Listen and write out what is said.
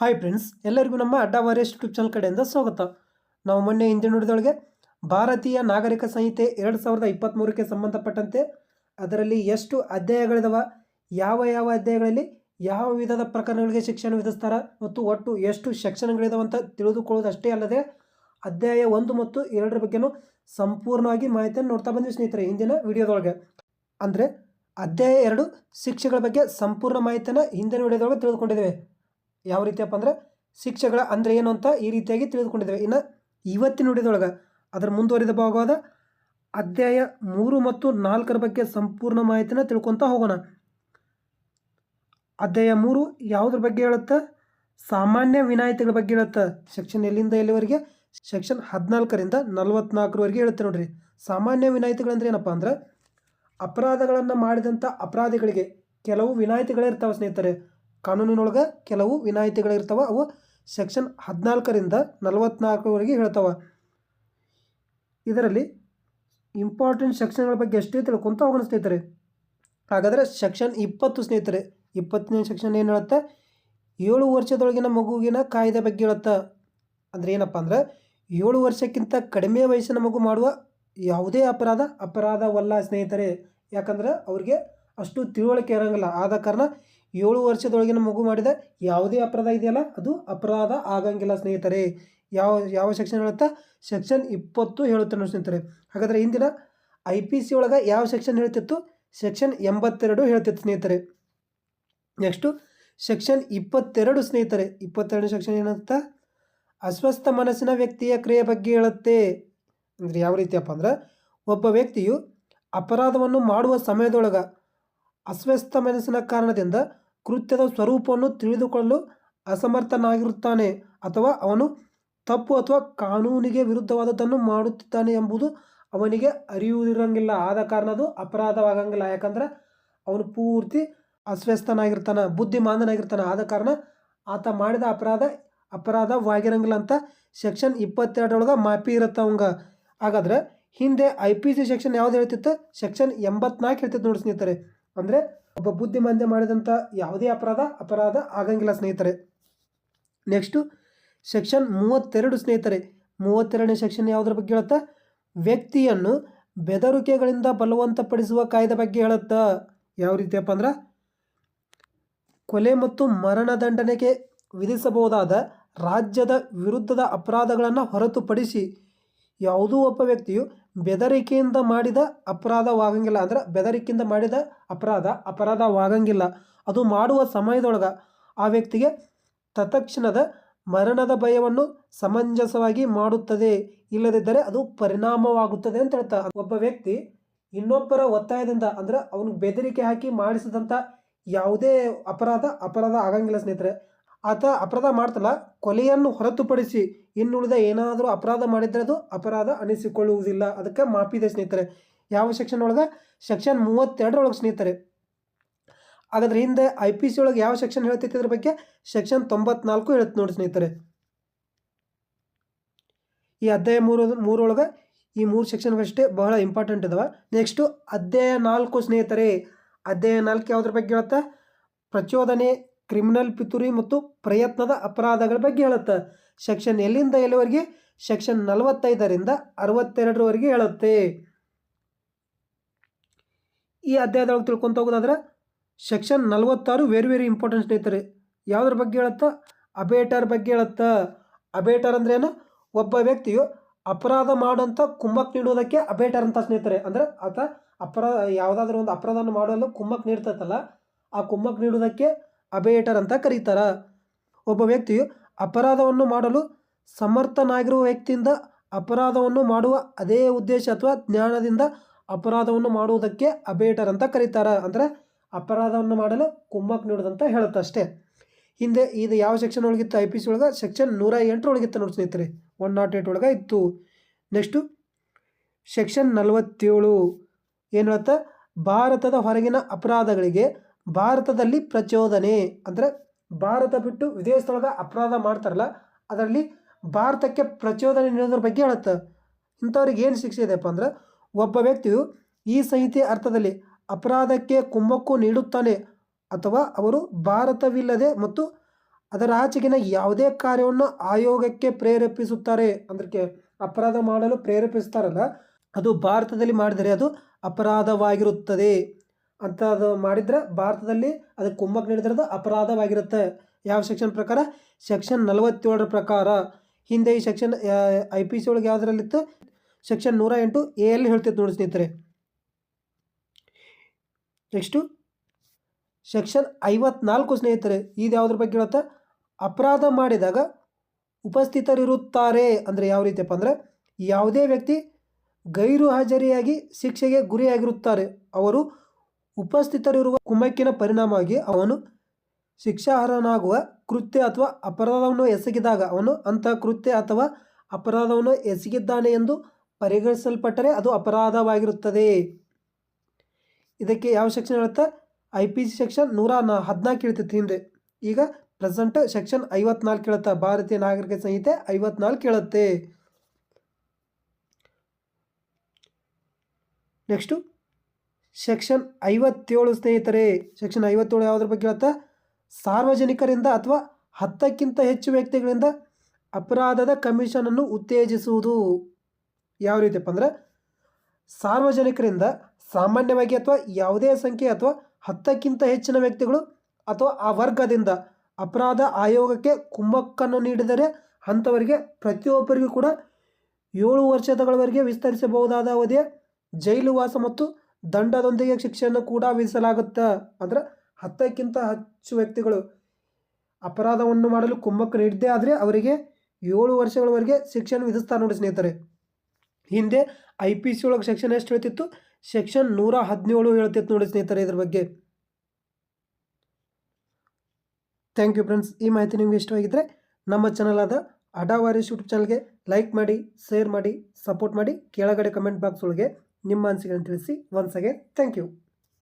Hi friends ಎಲ್ಲರಿಗೂ ನಮ್ಮ ಅಡ್ಡ ವಾರಿಯಸ್ ಯೂಟ್ಯೂಬ್ ಚಾನಲ್ ಕಡೆಯಿಂದ ಸ್ವಾಗತ. ನಾವು ಮೊನ್ನೆ ಹಿಂದೆ ನೋಡಿದೊಳಗೆ ಭಾರತೀಯ ನಾಗರಿಕ ಸಂಹಿತೆ ಎರಡು ಸಾವಿರದ ಇಪ್ಪತ್ತ್ಮೂರಕ್ಕೆ ಸಂಬಂಧಪಟ್ಟಂತೆ ಅದರಲ್ಲಿ ಎಷ್ಟು ಅಧ್ಯಾಯಗಳಿದಾವ, ಯಾವ ಯಾವ ಅಧ್ಯಾಯಗಳಲ್ಲಿ ಯಾವ ವಿಧದ ಪ್ರಕರಣಗಳಿಗೆ ಶಿಕ್ಷಣ ವಿಧಿಸ್ತಾರ ಮತ್ತು ಒಟ್ಟು ಎಷ್ಟು ಶಿಕ್ಷಣಗಳಿದಾವೆ ಅಂತ ತಿಳಿದುಕೊಳ್ಳೋದು ಅಷ್ಟೇ ಅಲ್ಲದೆ ಅಧ್ಯಾಯ ಒಂದು ಮತ್ತು ಎರಡರ ಬಗ್ಗೆನೂ ಸಂಪೂರ್ಣವಾಗಿ ಮಾಹಿತಿಯನ್ನು ನೋಡ್ತಾ ಬಂದ್ವಿ ಸ್ನೇಹಿತರೆ ಹಿಂದಿನ ವಿಡಿಯೋದೊಳಗೆ. ಅಂದರೆ ಅಧ್ಯಾಯ ಎರಡು ಶಿಕ್ಷೆಗಳ ಬಗ್ಗೆ ಸಂಪೂರ್ಣ ಮಾಹಿತಿಯನ್ನು ಹಿಂದಿನ ವಿಡಿಯೋದೊಳಗೆ ತಿಳಿದುಕೊಂಡಿದ್ದೇವೆ. ಯಾವ ರೀತಿಯಪ್ಪ ಅಂದರೆ ಶಿಕ್ಷೆಗಳ ಅಂದರೆ ಏನು ಅಂತ ಈ ರೀತಿಯಾಗಿ ತಿಳಿದುಕೊಂಡಿದ್ದೇವೆ. ಇನ್ನು ಇವತ್ತಿನ ನುಡಿದೊಳಗೆ ಅದರ ಮುಂದುವರಿದ ಭಾಗವಾದ ಅಧ್ಯಾಯ ಮೂರು ಮತ್ತು ನಾಲ್ಕರ ಬಗ್ಗೆ ಸಂಪೂರ್ಣ ಮಾಹಿತಿನ ತಿಳ್ಕೊತಾ ಹೋಗೋಣ. ಅಧ್ಯಾಯ ಮೂರು ಯಾವುದ್ರ ಬಗ್ಗೆ ಹೇಳುತ್ತೆ? ಸಾಮಾನ್ಯ ವಿನಾಯಿತಿಗಳ ಬಗ್ಗೆ ಹೇಳುತ್ತೆ. ಸೆಕ್ಷನ್ ಎಲ್ಲಿಂದ ಎಲ್ಲಿವರೆಗೆ? ಸೆಕ್ಷನ್ ಹದಿನಾಲ್ಕರಿಂದ ನಲವತ್ನಾಲ್ಕರವರೆಗೆ ಹೇಳುತ್ತೆ ನೋಡ್ರಿ. ಸಾಮಾನ್ಯ ವಿನಾಯಿತಿಗಳಂದ್ರೆ ಏನಪ್ಪ ಅಂದ್ರೆ ಅಪರಾಧಗಳನ್ನು ಮಾಡಿದಂಥ ಅಪರಾಧಿಗಳಿಗೆ ಕೆಲವು ವಿನಾಯಿತಿಗಳಿರ್ತಾವೆ ಸ್ನೇಹಿತರೆ. ಕಾನೂನಿನೊಳಗೆ ಕೆಲವು ವಿನಾಯಿತಿಗಳಿರ್ತವೆ. ಅವು ಸೆಕ್ಷನ್ ಹದಿನಾಲ್ಕರಿಂದ ನಲವತ್ನಾಲ್ಕರವರೆಗೆ ಹೇಳ್ತವೆ. ಇದರಲ್ಲಿ ಇಂಪಾರ್ಟೆಂಟ್ ಸೆಕ್ಷನ್ಗಳ ಬಗ್ಗೆ ಎಷ್ಟೇ ತಿಳ್ಕೊತ ಹೋಗೋಣ ಸ್ನೇಹಿತರೆ. ಹಾಗಾದರೆ ಸೆಕ್ಷನ್ ಇಪ್ಪತ್ತು ಸ್ನೇಹಿತರೆ. ಇಪ್ಪತ್ತನೇ ಸೆಕ್ಷನ್ ಏನು ಹೇಳುತ್ತೆ? ಏಳು ವರ್ಷದೊಳಗಿನ ಮಗುವಿನ ಕಾಯ್ದೆ ಬಗ್ಗೆ ಹೇಳುತ್ತೆ. ಅಂದರೆ ಏನಪ್ಪ ಅಂದ್ರೆ ಏಳು ವರ್ಷಕ್ಕಿಂತ ಕಡಿಮೆ ವಯಸ್ಸಿನ ಮಗು ಮಾಡುವ ಯಾವುದೇ ಅಪರಾಧ, ಅಪರಾಧವಲ್ಲ ಸ್ನೇಹಿತರೆ. ಯಾಕಂದ್ರೆ ಅವ್ರಿಗೆ ಅಷ್ಟು ತಿಳುವಳಿಕೆ ಇರೋಂಗಿಲ್ಲ. ಆದ ಕಾರಣ ಏಳು ವರ್ಷದೊಳಗಿನ ಮಗು ಮಾಡಿದ ಯಾವುದೇ ಅಪರಾಧ ಇದೆಯಲ್ಲ, ಅದು ಅಪರಾಧ ಆಗಂಗಿಲ್ಲ ಸ್ನೇಹಿತರೆ. ಯಾವ ಯಾವ ಸೆಕ್ಷನ್ ಹೇಳುತ್ತಾ? ಸೆಕ್ಷನ್ ಇಪ್ಪತ್ತು ಹೇಳುತ್ತೆ ಸ್ನೇಹಿತರೆ. ಹಾಗಾದರೆ ಇಂದಿನ ಐ ಪಿ ಸಿ ಒಳಗೆ ಯಾವ ಸೆಕ್ಷನ್ ಹೇಳ್ತಿತ್ತು? ಸೆಕ್ಷನ್ ಎಂಬತ್ತೆರಡು ಹೇಳ್ತಿತ್ತು ಸ್ನೇಹಿತರೆ. ನೆಕ್ಸ್ಟು, ಸೆಕ್ಷನ್ ಇಪ್ಪತ್ತೆರಡು ಸ್ನೇಹಿತರೆ. ಇಪ್ಪತ್ತೆರಡು ಸೆಕ್ಷನ್ ಏನಂತ? ಅಸ್ವಸ್ಥ ಮನಸ್ಸಿನ ವ್ಯಕ್ತಿಯ ಕ್ರಿಯೆ ಬಗ್ಗೆ ಹೇಳುತ್ತೆ. ಅಂದರೆ ಯಾವ ರೀತಿಯಪ್ಪ ಅಂದ್ರೆ, ಒಬ್ಬ ವ್ಯಕ್ತಿಯು ಅಪರಾಧವನ್ನು ಮಾಡುವ ಸಮಯದೊಳಗೆ ಅಸ್ವಸ್ಥ ಮನಸ್ಸಿನ ಕಾರಣದಿಂದ ಕೃತ್ಯದ ಸ್ವರೂಪವನ್ನು ತಿಳಿದುಕೊಳ್ಳಲು ಅಸಮರ್ಥನಾಗಿರುತ್ತಾನೆ ಅಥವಾ ಅವನು ತಪ್ಪು ಅಥವಾ ಕಾನೂನಿಗೆ ವಿರುದ್ಧವಾದದ್ದನ್ನು ಮಾಡುತ್ತಿದ್ದಾನೆ ಎಂಬುದು ಅವನಿಗೆ ಅರಿಯುವುದಿರಂಗಿಲ್ಲ. ಆದ ಕಾರಣ ಅದು ಅಪರಾಧವಾಗಂಗಿಲ್ಲ. ಯಾಕಂದ್ರೆ ಅವನು ಪೂರ್ತಿ ಅಸ್ವಸ್ಥನಾಗಿರ್ತಾನೆ, ಬುದ್ಧಿಮಾಂದನಾಗಿರ್ತಾನೆ. ಆದ ಕಾರಣ ಆತ ಮಾಡಿದ ಅಪರಾಧ ಅಪರಾಧವಾಗಿರಂಗಿಲ್ಲ ಅಂತ ಸೆಕ್ಷನ್ ಇಪ್ಪತ್ತೆರಡರೊಳಗೆ ಮಾಪಿ ಇರುತ್ತೆ ಅವಂಗ. ಹಾಗಾದ್ರೆ ಹಿಂದೆ ಐ ಪಿ ಸಿ ಸೆಕ್ಷನ್ ಯಾವ್ದು ಹೇಳ್ತಿತ್ತು? ಸೆಕ್ಷನ್ ಎಂಬತ್ನಾಲ್ಕು ಹೇಳ್ತಿತ್ತು ನೋಡಿ ಸ್ನೇಹಿತರೆ. ಅಂದರೆ ಒಬ್ಬ ಬುದ್ಧಿಮಾಂದ್ಯ ಮಾಡಿದಂಥ ಯಾವುದೇ ಅಪರಾಧ ಅಪರಾಧ ಆಗಂಗಿಲ್ಲ ಸ್ನೇಹಿತರೆ. ನೆಕ್ಸ್ಟು ಸೆಕ್ಷನ್ ಮೂವತ್ತೆರಡು ಸ್ನೇಹಿತರೆ. ಮೂವತ್ತೆರಡನೇ ಸೆಕ್ಷನ್ ಯಾವುದ್ರ ಬಗ್ಗೆ ಹೇಳುತ್ತಾ? ವ್ಯಕ್ತಿಯನ್ನು ಬೆದರಿಕೆಗಳಿಂದ ಬಲವಂತಪಡಿಸುವ ಕಾಯ್ದೆ ಬಗ್ಗೆ ಹೇಳುತ್ತಾ? ಯಾವ ರೀತಿಯಪ್ಪ ಅಂದ್ರೆ? ಕೊಲೆ ಮತ್ತು ಮರಣದಂಡನೆಗೆ ವಿಧಿಸಬಹುದಾದ ರಾಜ್ಯದ ವಿರುದ್ಧದ ಅಪರಾಧಗಳನ್ನು ಹೊರತುಪಡಿಸಿ ಯಾವುದೋ ಒಬ್ಬ ವ್ಯಕ್ತಿಯು ಬೆದರಿಕೆಯಿಂದ ಮಾಡಿದ ಅಪರಾಧವಾಗಂಗಿಲ್ಲ ಅಂದ್ರೆ ಬೆದರಿಕೆಯಿಂದ ಮಾಡಿದ ಅಪರಾಧ, ಅಪರಾಧವಾಗಂಗಿಲ್ಲ. ಅದು ಮಾಡುವ ಸಮಯದೊಳಗೆ ಆ ವ್ಯಕ್ತಿಗೆ ತತ್ಕ್ಷಣದ ಮರಣದ ಭಯವನ್ನು ಸಮಂಜಸವಾಗಿ ಮಾಡುತ್ತದೆ. ಇಲ್ಲದಿದ್ದರೆ ಅದು ಪರಿಣಾಮವಾಗುತ್ತದೆ ಅಂತ ಹೇಳ್ತಾ ಒಬ್ಬ ವ್ಯಕ್ತಿ ಇನ್ನೊಬ್ಬರ ಒತ್ತಾಯದಿಂದ ಅಂದ್ರೆ ಅವನಿಗೆ ಬೆದರಿಕೆ ಹಾಕಿ ಮಾಡಿಸಿದಂಥ ಯಾವುದೇ ಅಪರಾಧ ಅಪರಾಧ ಆಗಂಗಿಲ್ಲ ಸ್ನೇಹಿತರೆ. ಆತ ಅಪರಾಧ ಮಾಡ್ತಲ್ಲ, ಕೊಲೆಯನ್ನು ಹೊರತುಪಡಿಸಿ ಇನ್ನುಳಿದ ಏನಾದರೂ ಅಪರಾಧ ಮಾಡಿದರೆ ಅದು ಅಪರಾಧ ಅನಿಸಿಕೊಳ್ಳುವುದಿಲ್ಲ. ಅದಕ್ಕೆ ಮಾಪಿದೆ ಸ್ನೇಹಿತರೆ. ಯಾವ ಸೆಕ್ಷನ್ ಒಳಗೆ? ಸೆಕ್ಷನ್ ಮೂವತ್ತೆರಡರೊಳಗೆ ಸ್ನೇಹಿತರೆ. ಹಾಗಾದ್ರೆ ಹಿಂದೆ ಐ ಪಿ ಸಿ ಒಳಗೆ ಯಾವ ಸೆಕ್ಷನ್ ಹೇಳ್ತೈತೆ ಇದ್ರ ಬಗ್ಗೆ? ಸೆಕ್ಷನ್ ತೊಂಬತ್ನಾಲ್ಕು ಹೇಳುತ್ತೆ ನೋಡಿ ಸ್ನೇಹಿತರೆ. ಈ ಅಧ್ಯಾಯ ಮೂರು ಮೂರೊಳಗೆ ಈ ಮೂರು ಸೆಕ್ಷನ್ ಅಷ್ಟೇ ಬಹಳ ಇಂಪಾರ್ಟೆಂಟ್ ಇದಾವ. ನೆಕ್ಸ್ಟು ಅಧ್ಯಾಯ ನಾಲ್ಕು ಸ್ನೇಹಿತರೆ. ಅಧ್ಯಾಯ ನಾಲ್ಕು ಯಾವುದ್ರ ಬಗ್ಗೆ ಹೇಳುತ್ತೆ ಪ್ರಚೋದನೆ ಕ್ರಿಮಿನಲ್ ಪಿತೂರಿ ಮತ್ತು ಪ್ರಯತ್ನದ ಅಪರಾಧಗಳ ಬಗ್ಗೆ ಹೇಳುತ್ತೆ. ಸೆಕ್ಷನ್ ಎಲ್ಲಿಂದ ಎಲ್ಲಿವರೆಗೆ? ಸೆಕ್ಷನ್ ನಲವತ್ತೈದರಿಂದ ಅರವತ್ತೆರಡರವರೆಗೆ ಹೇಳುತ್ತೆ. ಈ ಅಧ್ಯಾಯದೊಳಗೆ ತಿಳ್ಕೊತ ಹೋಗೋದಾದ್ರೆ, ಸೆಕ್ಷನ್ ನಲವತ್ತಾರು ವೆರಿ ವೆರಿ ಇಂಪಾರ್ಟೆಂಟ್ ಸ್ನೇಹಿತರೆ. ಯಾವುದ್ರ ಬಗ್ಗೆ ಹೇಳುತ್ತಾ? ಅಬೇಟರ್ ಬಗ್ಗೆ ಹೇಳುತ್ತಾ. ಅಬೇಟರ್ ಅಂದ್ರೆ ಏನು? ಒಬ್ಬ ವ್ಯಕ್ತಿಯು ಅಪರಾಧ ಮಾಡೋಂಥ ಕುಮ್ಮಕ್ ನೀಡೋದಕ್ಕೆ ಅಬೇಟರ್ ಅಂತ ಸ್ನೇಹಿತರೆ. ಅಂದ್ರೆ ಆತ ಅಪರಾಧ ಯಾವುದಾದ್ರೂ ಒಂದು ಅಪರಾಧವನ್ನು ಮಾಡಲು ಕುಮ್ಮಕ್ ನೀಡ್ತೈತಲ್ಲ, ಆ ಕುಮ್ಮಕ್ ನೀಡೋದಕ್ಕೆ ಅಬೇಟರ್ ಅಂತ ಕರೀತಾರೆ. ಒಬ್ಬ ವ್ಯಕ್ತಿಯು ಅಪರಾಧವನ್ನು ಮಾಡಲು ಸಮರ್ಥನಾಗಿರುವ ವ್ಯಕ್ತಿಯಿಂದ ಅಪರಾಧವನ್ನು ಮಾಡುವ ಅದೇ ಉದ್ದೇಶ ಅಥವಾ ಜ್ಞಾನದಿಂದ ಅಪರಾಧವನ್ನು ಮಾಡುವುದಕ್ಕೆ ಅಬೇಟರ್ ಅಂತ ಕರೀತಾರ. ಅಂದರೆ ಅಪರಾಧವನ್ನು ಮಾಡಲು ಕುಂಭಕ್ ನೀಡೋದಂತ ಹೇಳುತ್ತಷ್ಟೇ ಹಿಂದೆ ಇದು ಯಾವ ಸೆಕ್ಷನ್ ಒಳಗಿತ್ತು? ಐ ಪಿ ಸಿ ಒಳಗೆ? ಸೆಕ್ಷನ್ ನೂರ ಎಂಟರೊಳಗಿತ್ತು ನೋಡಿ ಸ್ನೇಹಿತರೆ. ಒನ್ ನಾಟ್ ಏಟ್ ಒಳಗೆ ಇತ್ತು. ನೆಕ್ಸ್ಟು ಸೆಕ್ಷನ್ ನಲವತ್ತೇಳು. ಏನು ಹೇಳುತ್ತೆ? ಭಾರತದ ಹೊರಗಿನ ಅಪರಾಧಗಳಿಗೆ ಭಾರತದಲ್ಲಿ ಪ್ರಚೋದನೆ ಅಂದರೆ ಭಾರತ ಬಿಟ್ಟು ವಿದೇಶದೊಳಗೆ ಅಪರಾಧ ಮಾಡ್ತಾರಲ್ಲ, ಅದರಲ್ಲಿ ಭಾರತಕ್ಕೆ ಪ್ರಚೋದನೆ ನೀಡೋದ್ರ ಬಗ್ಗೆ ಹೇಳುತ್ತೆ. ಇಂಥವ್ರಿಗೆ ಏನು ಶಿಕ್ಷೆ ಇದೆಯಪ್ಪ ಅಂದ್ರೆ, ಒಬ್ಬ ವ್ಯಕ್ತಿಯು ಈ ಸಂಹಿತೆ ಅರ್ಥದಲ್ಲಿ ಅಪರಾಧಕ್ಕೆ ಕುಮ್ಮಕ್ಕು ನೀಡುತ್ತಾನೆ ಅಥವಾ ಅವರು ಭಾರತವಿಲ್ಲದೆ ಮತ್ತು ಅದರ ಆಚೆಗಿನ ಯಾವುದೇ ಕಾರ್ಯವನ್ನು ಆಯೋಗಕ್ಕೆ ಪ್ರೇರೇಪಿಸುತ್ತಾರೆ ಅಂದ್ರಕ್ಕೆ ಅಪರಾಧ ಮಾಡಲು ಪ್ರೇರೇಪಿಸ್ತಾರಲ್ಲ, ಅದು ಭಾರತದಲ್ಲಿ ಮಾಡಿದರೆ ಅದು ಅಪರಾಧವಾಗಿರುತ್ತದೆ. ಅಂತ ಅದು ಮಾಡಿದರೆ ಭಾರತದಲ್ಲಿ ಅದಕ್ಕೆ ಕುಮ್ಮಕ್ಕೆ ನೀಡಿದ್ರದ್ದು ಅಪರಾಧವಾಗಿರುತ್ತೆ. ಯಾವ ಸೆಕ್ಷನ್ ಪ್ರಕಾರ? ಸೆಕ್ಷನ್ ನಲವತ್ತೇಳರ ಪ್ರಕಾರ. ಹಿಂದೆ ಈ ಸೆಕ್ಷನ್ ಐ ಪಿ ಸಿ ಒಳಗೆ ಯಾವುದರಲ್ಲಿತ್ತು? ಸೆಕ್ಷನ್ ನೂರ ಎಂಟು ಎ ಎಲ್ಲಿ ಹೇಳ್ತಿತ್ತು ನೋಡಿ ಸ್ನೇಹಿತರೆ. ನೆಕ್ಸ್ಟು ಸೆಕ್ಷನ್ ಐವತ್ನಾಲ್ಕು ಸ್ನೇಹಿತರೆ, ಇದು ಯಾವುದ್ರ ಬಗ್ಗೆ ಹೇಳುತ್ತೆ? ಅಪರಾಧ ಮಾಡಿದಾಗ ಉಪಸ್ಥಿತರಿರುತ್ತಾರೆ. ಅಂದರೆ ಯಾವ ರೀತಿಯಪ್ಪ ಅಂದರೆ, ಯಾವುದೇ ವ್ಯಕ್ತಿ ಗೈರು ಹಾಜರಿಯಾಗಿ ಶಿಕ್ಷೆಗೆ ಗುರಿಯಾಗಿರುತ್ತಾರೆ. ಅವರು ಉಪಸ್ಥಿತರಿರುವ ಕುಮಕ್ಕಿನ ಪರಿಣಾಮವಾಗಿ ಅವನು ಶಿಕ್ಷಾರ್ಹನಾಗುವ ಕೃತ್ಯ ಅಥವಾ ಅಪರಾಧವನ್ನು ಎಸಗಿದಾಗ ಅವನು ಅಂತಹ ಕೃತ್ಯ ಅಥವಾ ಅಪರಾಧವನ್ನು ಎಸಗಿದ್ದಾನೆ ಎಂದು ಪರಿಗಣಿಸಲ್ಪಟ್ಟರೆ ಅದು ಅಪರಾಧವಾಗಿರುತ್ತದೆ. ಇದಕ್ಕೆ ಯಾವ ಸೆಕ್ಷನ್ ಹೇಳುತ್ತೆ? ಐ ಪಿ ಸಿ ಸೆಕ್ಷನ್ ನೂರ ಹದಿನಾಲ್ಕು ಹೇಳ್ತೈತಿ ಹಿಂದೆ ಈಗ ಪ್ರೆಸೆಂಟ್ ಸೆಕ್ಷನ್ ಐವತ್ನಾಲ್ಕು ಹೇಳುತ್ತೆ ಭಾರತೀಯ ನಾಗರಿಕ ಸಂಹಿತೆ ಐವತ್ನಾಲ್ಕು ಹೇಳುತ್ತೆ ನೆಕ್ಸ್ಟು ಸೆಕ್ಷನ್ ಐವತ್ತೇಳು ಸ್ನೇಹಿತರೆ, ಸೆಕ್ಷನ್ ಐವತ್ತೇಳು ಯಾವುದ್ರ ಬಗ್ಗೆ ಹೇಳುತ್ತಾ? ಸಾರ್ವಜನಿಕರಿಂದ ಅಥವಾ ಹತ್ತಕ್ಕಿಂತ ಹೆಚ್ಚು ವ್ಯಕ್ತಿಗಳಿಂದ ಅಪರಾಧದ ಕಮಿಷನನ್ನು ಉತ್ತೇಜಿಸುವುದು ಯಾವ ರೀತಿಯಪ್ಪ ಅಂದರೆ, ಸಾರ್ವಜನಿಕರಿಂದ ಸಾಮಾನ್ಯವಾಗಿ ಅಥವಾ ಯಾವುದೇ ಸಂಖ್ಯೆ ಅಥವಾ ಹತ್ತಕ್ಕಿಂತ ಹೆಚ್ಚಿನ ವ್ಯಕ್ತಿಗಳು ಅಥವಾ ಆ ವರ್ಗದಿಂದ ಅಪರಾಧ ಆಯೋಗಕ್ಕೆ ಕುಂಭಕ್ಕನ್ನು ನೀಡಿದರೆ ಅಂಥವರಿಗೆ ಪ್ರತಿಯೊಬ್ಬರಿಗೂ ಕೂಡ ಏಳು ವರ್ಷದಗಳವರೆಗೆ ವಿಸ್ತರಿಸಬಹುದಾದ ಅವಧಿಯ ಜೈಲು ವಾಸ ಮತ್ತು ದಂಡದೊಂದಿಗೆ ಶಿಕ್ಷೆಯನ್ನು ಕೂಡ ವಿಧಿಸಲಾಗುತ್ತೆ. ಅಂದರೆ ಹತ್ತಕ್ಕಿಂತ ಹೆಚ್ಚು ವ್ಯಕ್ತಿಗಳು ಅಪರಾಧವನ್ನು ಮಾಡಲು ಕುಮ್ಮಕ್ಕು ನೀಡಿದ್ದೇ ಆದರೆ ಅವರಿಗೆ ಏಳು ವರ್ಷಗಳವರೆಗೆ ಶಿಕ್ಷಣ ವಿಧಿಸ್ತಾರೆ ನೋಡಿ ಸ್ನೇಹಿತರೆ. ಹಿಂದೆ ಐ ಪಿ ಸಿ ಒಳಗೆ ಸೆಕ್ಷನ್ ಎಷ್ಟು ಹೇಳ್ತಿತ್ತು? ಸೆಕ್ಷನ್ ನೂರ ಹದಿನೇಳು ಹೇಳ್ತಿತ್ತು ನೋಡಿ ಸ್ನೇಹಿತರೆ ಇದ್ರ ಬಗ್ಗೆ. ಥ್ಯಾಂಕ್ ಯು ಫ್ರೆಂಡ್ಸ್ ಈ ಮಾಹಿತಿ ನಿಮಗೆ ಇಷ್ಟವಾಗಿದ್ದರೆ ನಮ್ಮ ಚಾನಲ್ ಆದ ಅಡಾವಾರಿಸ್ ಯೂಟ್ಯೂಬ್ ಚಾನಲ್ಗೆ ಲೈಕ್ ಮಾಡಿ ಶೇರ್ ಮಾಡಿ ಸಪೋರ್ಟ್ ಮಾಡಿ, ಕೆಳಗಡೆ ಕಮೆಂಟ್ ಬಾಕ್ಸ್ ಒಳಗೆ ನಿಮ್ಮ ಅನಿಸಿಕೆಗಳನ್ನು ತಿಳಿಸಿ. Once again thank you